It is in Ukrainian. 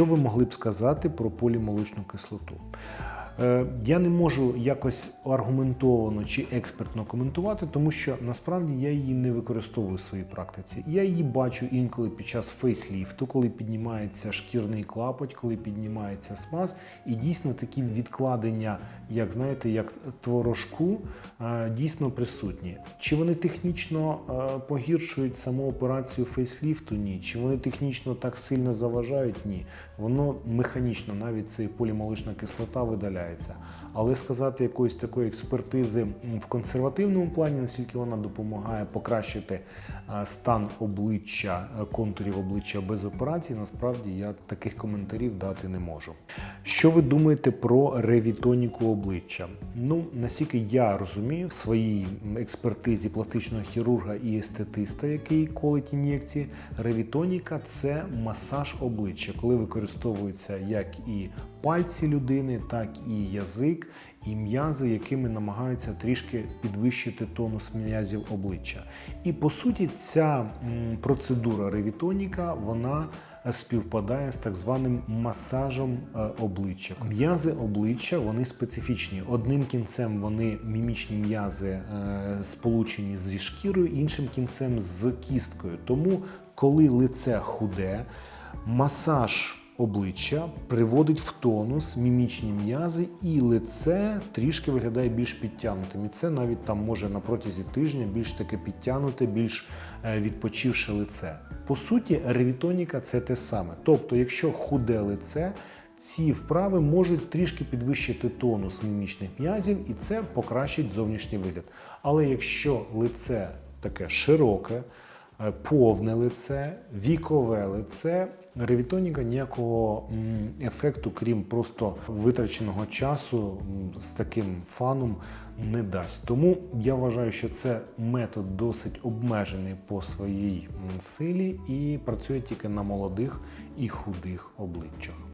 Що ви могли б сказати про полімолочну кислоту? Е, Я не можу якось аргументовано чи експертно коментувати, тому що насправді я її не використовую в своїй практиці. Я її бачу інколи під час фейсліфту, коли піднімається шкірний клапоть, коли піднімається смаз, і дійсно такі відкладення, як знаєте, як творожку, е, дійсно присутні. Чи вони технічно е, погіршують саму операцію фейсліфту? Ні. Чи вони технічно так сильно заважають? Ні. Воно механічно, навіть цей полімолочна кислота видаляється. Але сказати якоїсь такої експертизи в консервативному плані, наскільки вона допомагає покращити е, стан обличчя, е, контурів обличчя без операції, насправді я таких коментарів дати не можу. Що ви думаєте про ревітоніку обличчя? Ну, наскільки я розумію, в своїй експертизі пластичного хірурга і естетиста, який колить ін'єкції, ревітоніка це масаж обличчя, коли використовуються як і пальці людини, так і язик, і м'язи, якими намагаються трішки підвищити тонус м'язів обличчя. І по суті, ця процедура ревітоніка, вона співпадає з так званим масажем е, обличчя. М'язи обличчя вони специфічні. Одним кінцем вони мімічні м'язи е, сполучені зі шкірою, іншим кінцем з кісткою. Тому, коли лице худе, масаж обличчя приводить в тонус мімічні м'язи, і лице трішки виглядає більш підтягнутим. І це навіть там може на протязі тижня більш таке підтягнуте, більш е, відпочивше лице. По суті, ревітоніка це те саме. Тобто, якщо худе лице, ці вправи можуть трішки підвищити тонус мімічних м'язів, і це покращить зовнішній вигляд. Але якщо лице таке широке, е, повне лице, вікове лице, ревітоніка ніякого ефекту, крім просто витраченого часу з таким фаном, не дасть. Тому я вважаю, що це метод досить обмежений по своїй силі і працює тільки на молодих і худих обличчях.